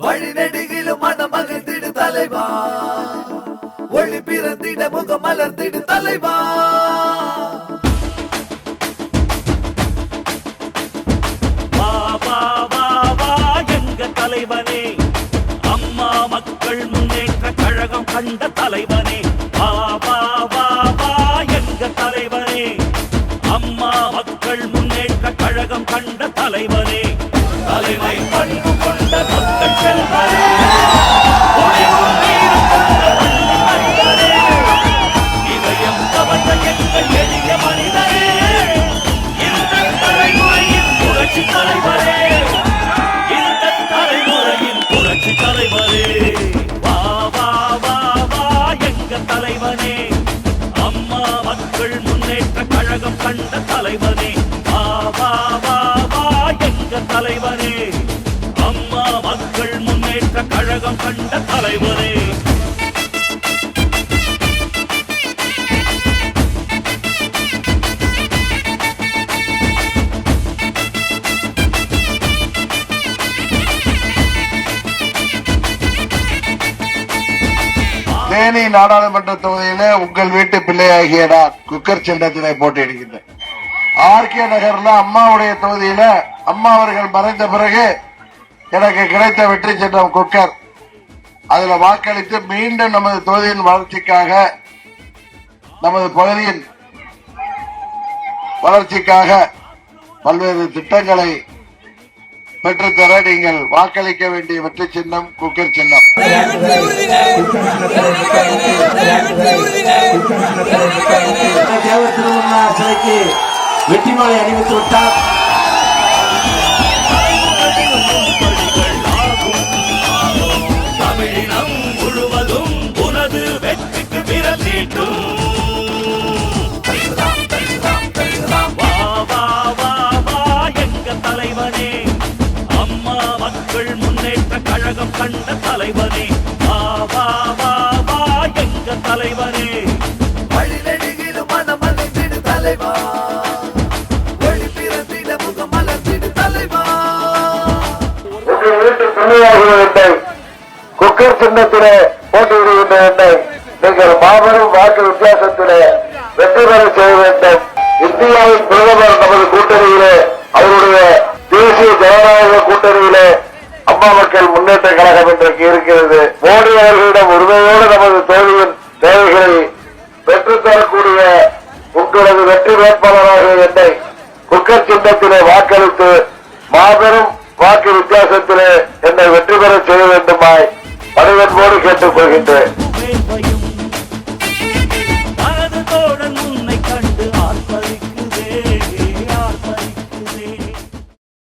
வழிநெடுகிலும் மனம் மகிழ்ந்திடு தலைவா. ஒளி பிறந்திட முகம் மலர்ந்திடு தலைவா. தலைவனே. அம்மா மக்கள் முன்னேற்ற கழகம் கண்ட தலைவனே. வா வா வா வா எங்க தலைவனே. அம்மா மக்கள் முன்னேற்ற கழகம் கண்ட தலைவனே. தலைமை பண்பு கொண்ட மக்கள் தலைவனே. வா வா வா வா எங்க தலைவனே. அம்மா மக்கள் முன்னேற்ற கழகம் கண்ட தலைவரே தேனி நாடாளுமன்ற தொகுதியில உங்கள் வீட்டு பிள்ளையாகிய நான் குக்கர் சின்னத்தினை போட்டியிடுகின்றேன். ஆர்கே நகர்ல அம்மாவுடைய தொகுதியில அம்மா அவர்கள் மறைந்த பிறகு எனக்கு கிடைத்த வெற்றி சின்னம் குக்கர். அதுல வாக்களித்து மீண்டும் நமது தொகுதியின் வளர்ச்சிக்காக நமது பகுதியின் வளர்ச்சிக்காக பல்வேறு திட்டங்களை பெற்றுத்தர நீங்கள் வாக்களிக்க வேண்டிய வெற்றி சின்னம் குக்கர் சின்னம். தேவர் திருவண்ணா சிலைக்கு வெற்றி மாலை அணிவித்து விட்டார். தமிழினம் முழுவதும் உனது வெற்றிக்கு விரலீட்டும் தலைவனே. அம்மா மக்கள் முன்னேற்ற கழகம் கண்ட தலைவனே. உங்கள் என்னை குக்கர் சின்னத்திலே போட்டியிடுகின்ற என்னை நீங்கள் மாபெரும் வாக்கு வித்தியாசத்திலே வெற்றி பெற செய்ய வேண்டும். இந்தியாவின் பிரதமர் நமது கூட்டணியிலே அவருடைய தேசிய ஜனநாயக கூட்டணியிலே அம்மா மக்கள் முன்னேற்ற கழகம் இன்றைக்கு இருக்கிறது. மோடி அவர்களிடம் உரிமையோடு நமது தோழியின் தேவைகளை பெற்றுத்தரக்கூடிய உங்களது வெற்றி வேட்பாளராக என்னை குக்கர் சின்னத்திலே வாக்களித்து மாபெரும் வாக்கு வித்தியாசத்திலே என்னை வெற்றி பெற செய்ய வேண்டுமாய் பணிவன்போடு கேட்டுக் கொள்கின்றேன்